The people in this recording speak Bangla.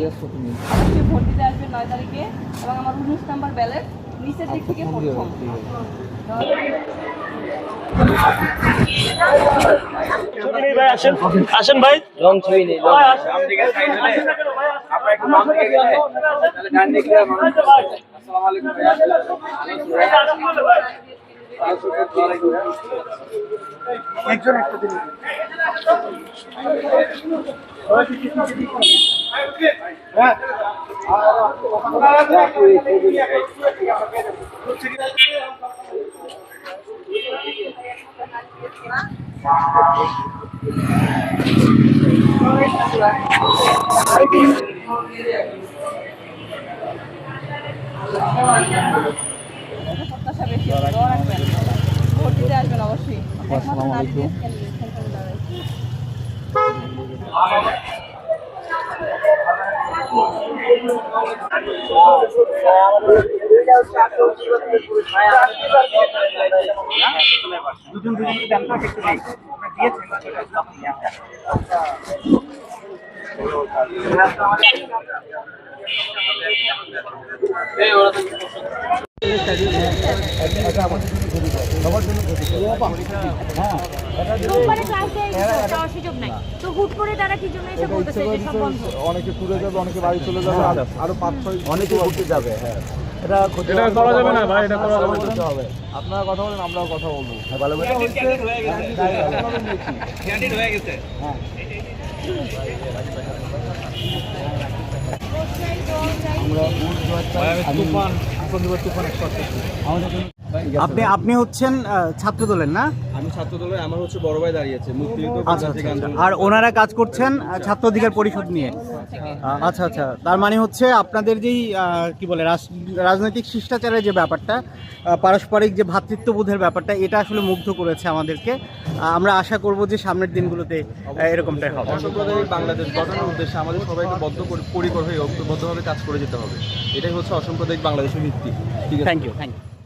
অবশ্যই ভোট দিতে আসবেন নয় তারিখে এবং আমার উনিশ নাম্বার ব্যালেট নিচের দিক থেকে প্রথম ভাই আসেন। ভাই? রং ছবি নেই ভাই, আসেন। প্রত্যাশা বেশি দোয়া রাখবেন। ভোট দিতে আসবেন অবশ্যই। যাওয়ার সুযোগ নাই। তো হুট করে তারা কি জন্য এসে বলতেছে যে সব বন্ধ? অনেকে ট্যুরে যাবে অনেকে বাড়ি চলে যাবে আরও পাঁচ ছয় অনেকে ঘুরতে যাবে হ্যাঁ। এটা এটা করা যাবে না ভাই, এটা করা যাবে করতে হবে। আপনারা কথা বলেন আমরাও কথা বলব। হ্যাঁ ভালো সন্ধ্যা তুফান আমাদের আপনি আপনি হচ্ছেন ছাত্র দলের না? আমি ছাত্র দলের আমার হচ্ছে বড় ভাই দাঁড়িয়েছে আচ্ছা আচ্ছা, আচ্ছা। আর ওনারা কাজ করছেন ছাত্র অধিকার পরিষদ নিয়ে। আচ্ছা আচ্ছা। তার মানে হচ্ছে আপনাদের যেই কি বলে রাজ- রাজনৈতিক শিষ্টাচারের যে ব্যাপারটা পারস্পরিক যে ভ্রাতৃত্ববোধের ব্যাপারটা এটা আসলে মুগ্ধ করেছে আমাদেরকে। আমরা আশা করব যে সামনের দিনগুলোতে এরকমটাই হবে। অসাম্প্রদায়িক বাংলাদেশ গঠনের উদ্দেশ্যে আমাদের সবাইকে বদ্ধ পরি- পরিকর হয়ে ঐক্যবদ্ধভাবে কাজ করে যেতে হবে। এটাই হচ্ছে অসাম্প্রদায়িক বাংলাদেশের ভিত্তি। ঠিক আছে? Thank you thank you